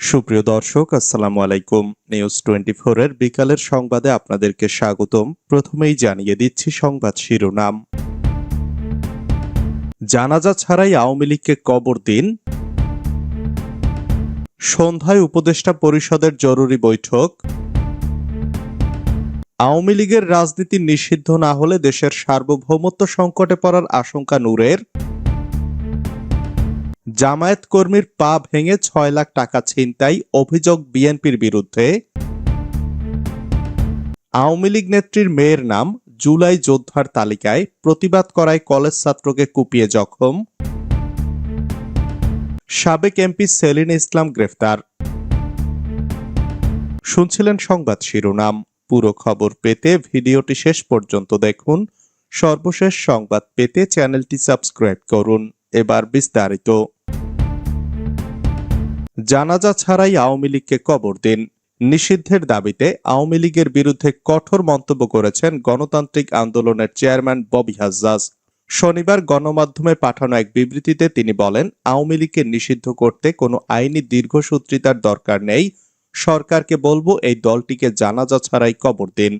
সুপ্রিয় দর্শক, আসসালামু আলাইকুম। নিউজ টোয়েন্টি এর বিকালের সংবাদে আপনাদেরকে স্বাগতম। প্রথমেই জানিয়ে দিচ্ছি সংবাদ শিরোনাম। জানাজা ছাড়াই আওয়ামী লীগকে কবর দিন। সন্ধ্যায় উপদেষ্টা পরিষদের জরুরি বৈঠক। আওয়ামী লীগের রাজনীতি নিষিদ্ধ না হলে দেশের সার্বভৌমত্ব সংকটে পড়ার আশঙ্কা নূরের। জামায়াত কর্মীর পা ভেঙে ছয় লাখ টাকা ছিনতাই অভিযোগ বিএনপির বিরুদ্ধে। আওয়ামী লীগ নেত্রীর মেয়ের নাম জুলাই যোদ্ধার তালিকায় প্রতিবাদ করায় কলেজ ছাত্রকে কুপিয়ে জখম। সাবেক এমপি সেলিন ইসলাম গ্রেফতার। শুনছিলেন সংবাদ শিরোনাম। পুরো খবর পেতে ভিডিওটি শেষ পর্যন্ত দেখুন। সর্বশেষ সংবাদ পেতে চ্যানেলটি সাবস্ক্রাইব করুন। এবার বিস্তারিত। জানাজা ছাড়াই আওয়ামী লীগকে কবর দিন। নিষিদ্ধের দাবিতে আওয়ামী লীগের বিরুদ্ধে কঠোর মন্তব্য করেছেন গণতান্ত্রিক আন্দোলনের চেয়ারম্যান ববি হাজ্জাজ। শনিবার গণমাধ্যমে পাঠানো এক বিবৃতিতে তিনি বলেন, আওয়ামী লীগকে নিষিদ্ধ করতে কোনো আইনি দীর্ঘসূত্রিতার দরকার নেই। সরকারকে বলব এই দলটিকে জানাজা ছাড়াই কবর দিন।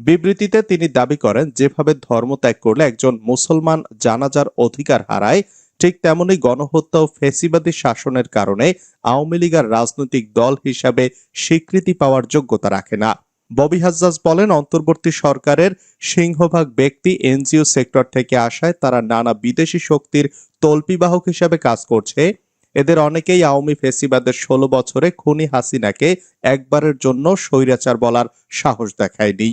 বিবৃতিতে তিনি দাবি করেন, যেভাবে ধর্ম ত্যাগ করলে একজন মুসলমান জানাজার অধিকার হারায় ঠিক তেমনি গণহত্যা ও ফেসিবাদী শাসনের কারণে আওয়ামী লীগ আর রাজনৈতিক দল হিসাবে স্বীকৃতি পাওয়ার যোগ্যতা রাখে না। ববি হাজ্জাজ বলেন, অন্তর্বর্তী সরকারের সিংহভাগ ব্যক্তি এনজিও সেক্টর থেকে আসায় তারা নানা বিদেশি শক্তির তল্পিবাহক হিসাবে কাজ করছে। এদের অনেকেই আওয়ামী ফেসিবাদের ষোলো বছরে খুনি হাসিনাকে একবারের জন্য স্বৈরাচার বলার সাহস দেখায়নি।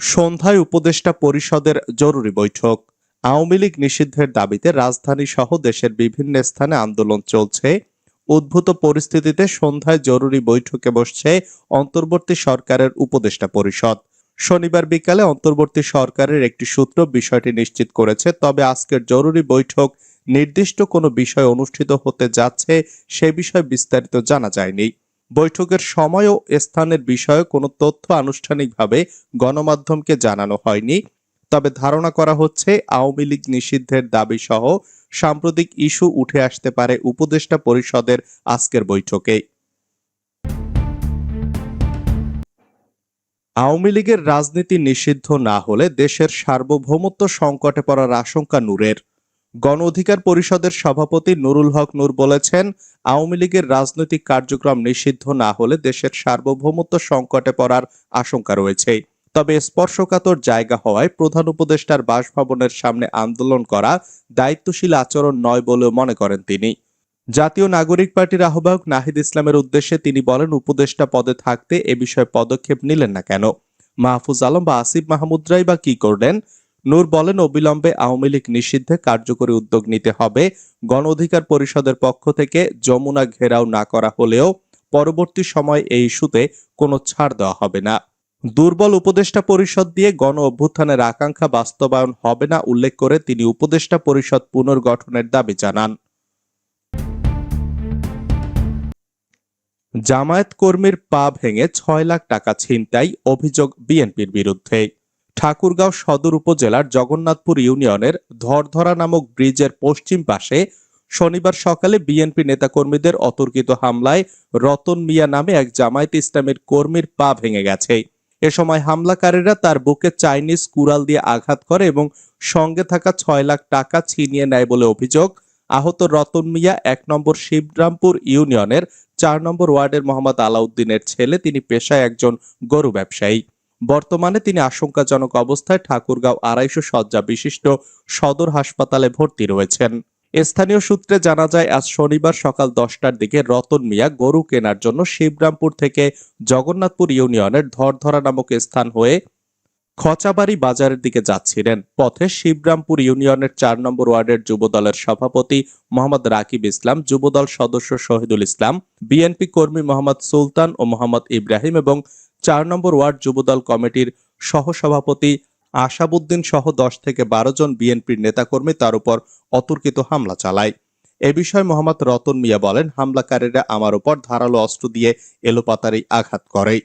সন্ধ্যায় উপদেষ্টা পরিষদের জরুরি বৈঠক। আওয়ামী লীগ নিষিদ্ধের দাবিতে রাজধানী সহ দেশের বিভিন্ন স্থানে আন্দোলন চলছে। উদ্ভূত পরিস্থিতিতে সন্ধ্যায় জরুরি বৈঠকে বসছে অন্তর্বর্তী সরকারের উপদেষ্টা পরিষদ। শনিবার বিকালে অন্তর্বর্তী সরকারের একটি সূত্র বিষয়টি নিশ্চিত করেছে, তবে আজকের জরুরি বৈঠক নির্দিষ্ট কোনো বিষয় অনুষ্ঠিত হতে যাচ্ছে সে বিষয়ে বিস্তারিত জানা যায়নি। বৈঠকের সময় ও স্থানের বিষয়ে কোনো তথ্য আনুষ্ঠানিকভাবে গণমাধ্যমকে জানানো হয়নি। তবে ধারণা করা হচ্ছে, আওয়ামী লীগ নিষিদ্ধের দাবি সহ সাম্প্রতিক ইস্যু উঠে আসতে পারে উপদেষ্টা পরিষদের আজকের বৈঠকে। আওয়ামী লীগের রাজনীতি নিষিদ্ধ না হলে দেশের সার্বভৌমত্ব সংকটে পড়ার আশঙ্কা নূরের। গণ অধিকার পরিষদের সভাপতি নুরুল হক নূর বলেছেন, আওয়ামী লীগের রাজনৈতিক কার্যক্রম নিষিদ্ধ না হলে দেশের সার্বভৌমত্ব সংকটে পড়ার আশঙ্কা রয়েছে। তবে স্পর্শকাতর জায়গা হওয়ায় প্রধান উপদেষ্টার বাসভবনের সামনে আন্দোলন করা দায়িত্বশীল আচরণ নয় বলেও মনে করেন তিনি। জাতীয় নাগরিক পার্টির আহ্বায়ক নাহিদ ইসলামের উদ্দেশ্যে তিনি বলেন, উপদেষ্টা পদে থাকতে এ বিষয়ে পদক্ষেপ নিলেন না কেন? মাহফুজ আলম বা আসিফ মাহমুদরাই বা কি করলেন? নূর বলেন, অবিলম্বে আওয়ামী লীগ নিষিদ্ধে কার্যকরী উদ্যোগ নিতে হবে। গণ অধিকার পরিষদের পক্ষ থেকে যমুনা ঘেরাও না করা হলেও পরবর্তী সময় এই ইস্যুতে কোনো ছাড় দেওয়া হবে না। দুর্বল উপদেষ্টা পরিষদ দিয়ে গণ অভ্যুত্থানের আকাঙ্ক্ষা বাস্তবায়ন হবে না উল্লেখ করে তিনি উপদেষ্টা পরিষদ পুনর্গঠনের দাবি জানান। জামায়াত কর্মীর পা ভেঙে ছয় লাখ টাকা ছিনতাই, অভিযোগ বিএনপির বিরুদ্ধে। ঠাকুরগাঁও সদর উপজেলার জগন্নাথপুর ইউনিয়নের ধরধরা নামক ব্রিজের পশ্চিম পাশে শনিবার সকালে বিএনপি নেতাকর্মীদের অতর্কিত হামলায় রতন মিয়া নামে এক জামায়াত ইসলামের কর্মীর পা ভেঙে গেছে। এ সময় হামলাকারীরা তার বুকে চাইনিজ কুড়াল দিয়ে আঘাত করে এবং সঙ্গে থাকা ছয় লাখ টাকা ছিনিয়ে নেয় বলে অভিযোগ। আহত রতন মিয়া এক নম্বর শিবরামপুর ইউনিয়নের চার নম্বর ওয়ার্ডের মোহাম্মদ আলাউদ্দিনের ছেলে। তিনি পেশায় একজন গরু ব্যবসায়ী। বর্তমানে তিনি আশঙ্কাজনক অবস্থায় ঠাকুরগাঁও আড়াইশো শয্যা বিশিষ্ট সদর হাসপাতালে ভর্তি রয়েছেন। স্থানীয় সূত্রে জানা যায়, আজ শনিবার সকাল দশটার দিকে রতন মিয়া গরু কেনার জন্য শিবরামপুর থেকে জগন্নাথপুর ইউনিয়নের ধরধরা নামক স্থান হয়ে খচাবাড়ি বাজারের দিকে যাচ্ছিলেন। পথে শিবরামপুর ইউনিয়নের চার নম্বর ওয়ার্ডের যুবদলের সভাপতি মোহাম্মদ রাকিব ইসলাম, যুবদল সদস্য শহীদুল ইসলাম, বিএনপি কর্মী মোহাম্মদ সুলতান ও মোহাম্মদ ইব্রাহিম এবং চার নম্বর ওয়ার্ড যুবদল কমিটির সহসভাপতি আশাবুদ্দিন সহ দশ থেকে বারো জন বিএনপির নেতাকর্মী তার উপর অতর্কিত হামলা চালায়। এ বিষয়ে মোহাম্মদ রতন মিয়া বলেন, হামলাকারীরা আমার উপর ধারালো অস্ত্র দিয়ে এলোপাতারি আঘাত করে।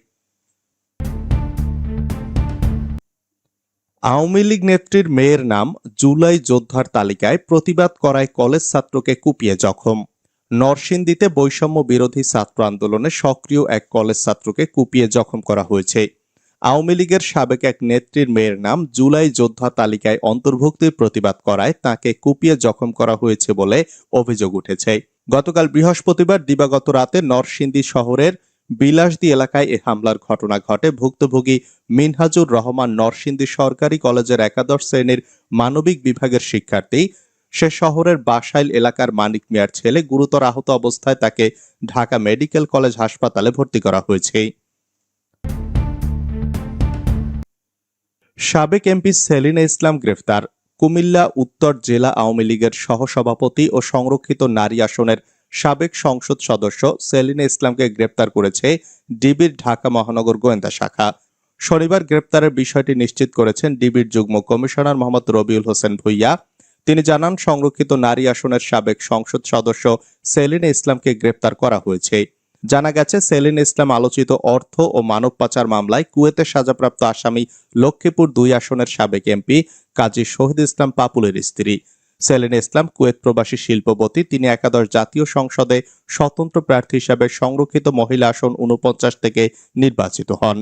আওয়ামী লীগ নেত্রীর মেয়ের নাম জুলাই যোদ্ধার তালিকায় প্রতিবাদ করায় কলেজ ছাত্রকে কুপিয়ে জখম। নরসিংদীতে বৈষম্য বিরোধী ছাত্র আন্দোলনে সক্রিয় এক কলেজ ছাত্রকে কুপিয়ে জখম করা হয়েছে। আওয়ামী লীগের সাবেক এক নেত্রীর মেয়ের নাম জুলাই যোদ্ধা তালিকায় অন্তর্ভুক্তির প্রতিবাদ করায় তাকে কুপিয়ে জখম করা হয়েছে বলে অভিযোগ উঠেছে। গতকাল বৃহস্পতিবার দিবাগত রাতে নরসিংদী শহরের বিলাসদী এলাকায় এ হামলার ঘটনা ঘটে। ভুক্তভোগী মিনহাজুর রহমান নরসিংদী সরকারি কলেজের একাদশ শ্রেণির মানবিক বিভাগের শিক্ষার্থী সে শহরের বাসাইল এলাকার মানিক মিয়ার ছেলে গুরুতর আহত অবস্থায় তাকে ঢাকা মেডিকেল কলেজ হাসপাতালে ভর্তি করা হয়েছে। সাবেক এমপি সেলিনা ইসলাম গ্রেফতার। কুমিল্লা, উত্তর জেলা আওয়ামী লীগের সহসভাপতি ও সংরক্ষিত নারী আসনের সাবেক সংসদ সদস্য সেলিনা ইসলামকে গ্রেপ্তার করেছে ডিবির ঢাকা মহানগর গোয়েন্দা শাখা। শনিবার গ্রেপ্তারের বিষয়টি নিশ্চিত করেছেন ডিবির যুগ্ম কমিশনার মোহাম্মদ রবিউল হোসেন ভুইয়া। তিনি জানান, সংরক্ষিত নারী আসনের সাবেক সংসদ সদস্য সেলিনা ইসলামকে গ্রেপ্তার করা হয়েছে। জানা গেছে, সেলিন ইসলাম আলোচিত অর্থ ও মানব পাচার মামলায় কুয়েতে সাজাপ্রাপ্ত আসামি লক্ষ্মীপুর দুই আসনের সাবেক এমপি কাজী শহীদ ইসলাম পাপুলের স্ত্রী। সেলিন ইসলাম কুয়েত প্রবাসী শিল্পপতি, তিনি একাদশ জাতীয় সংসদে স্বতন্ত্র প্রার্থী হিসাবে সংরক্ষিত মহিলা আসন উনপঞ্চাশ থেকে নির্বাচিত হন।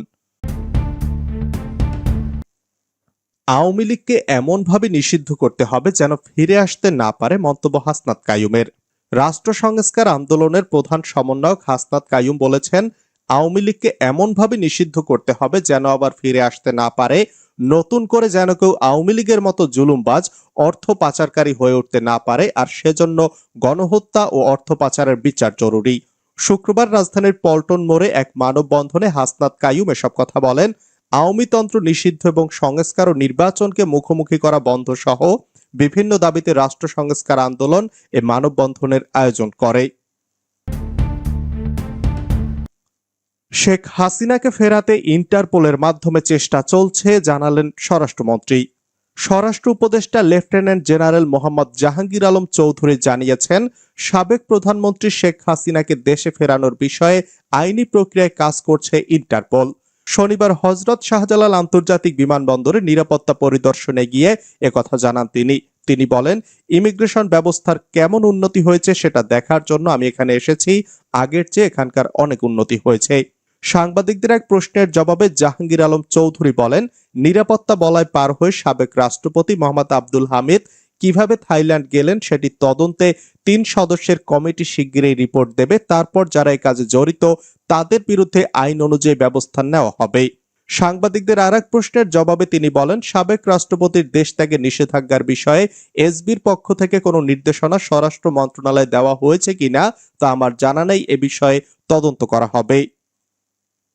আওয়ামী লীগকে এমনভাবে নিষিদ্ধ করতে হবে যেন ফিরে আসতে না পারে মন্তব্য হাসনাত কায়ুমের রাষ্ট্র সংস্কার আন্দোলনের প্রধান সমন্বয়ক হাসনাত কায়ুম বলেছেন, আওয়ামী লীগকে এমনভাবে নিষিদ্ধ করতে হবে যেন আবার ফিরে আসতে না পারে, নতুন করে যেন কেউ আওয়ামী লীগের মতো জুলুমবাজ, অর্থ পাচারকারী হয়ে উঠতে না পারে আর সেজন্য গণহত্যা ও অর্থ পাচারের বিচার জরুরি। শুক্রবার রাজধানীর পল্টন মোড়ে এক মানববন্ধনে হাসনাত কায়ুম এসব কথা বলেন। আওয়ামীতন্ত্র নিষিদ্ধ এবং সংস্কার ও নির্বাচনকে মুখোমুখি করা বন্ধ সহ বিভিন্ন দাবিতে রাষ্ট্র সংস্কার আন্দোলন এ মানববন্ধনের আয়োজন করে। শেখ হাসিনাকে ফেরাতে ইন্টারপোলের মাধ্যমে চেষ্টা চলছে জানালেন স্বরাষ্ট্রমন্ত্রী। স্বরাষ্ট্র উপদেষ্টা লেফটেন্যান্ট জেনারেল মোহাম্মদ জাহাঙ্গীর আলম চৌধুরী জানিয়েছেন, সাবেক প্রধানমন্ত্রী শেখ হাসিনাকে দেশে ফেরানোর বিষয়ে আইনি প্রক্রিয়ায় কাজ করছে ইন্টারপোল। শনিবার হজরত শাহজালাল আন্তর্জাতিক বিমানবন্দরে নিরাপত্তা পরিদর্শনে গিয়ে একথা জানান তিনি। তিনি বলেন, ইমিগ্রেশন ব্যবস্থার কেমন উন্নতি হয়েছে সেটা দেখার জন্য আমি এখানে এসেছি। আগের চেয়ে এখানকার অনেক উন্নতি হয়েছে। সাংবাদিকদের এক প্রশ্নের জবাবে জাহাঙ্গীর আলম চৌধুরী বলেন, নিরাপত্তা বলায় পার হয়ে সাবেক রাষ্ট্রপতি মোহাম্মদ আব্দুল হামিদ কীভাবে থাইল্যান্ড গেলেন সেটি তদন্তে তিন সদস্যের কমিটি শিগগিরই রিপোর্ট দেবে। তারপর যারা এই কাজে জড়িত, তাদের বিরুদ্ধে আইন অনুযায়ী ব্যবস্থা নেওয়া হবে। সাংবাদিকদের আর এক প্রশ্নের জবাবে তিনি বলেন, সাবেক রাষ্ট্রপতির দেশ ত্যাগে নিষেধাজ্ঞার বিষয়ে এসবির পক্ষ থেকে কোনো নির্দেশনা স্বরাষ্ট্র মন্ত্রণালয়ে দেওয়া হয়েছে কিনা, তা আমার জানা নেই। এ বিষয়ে তদন্ত করা হবে।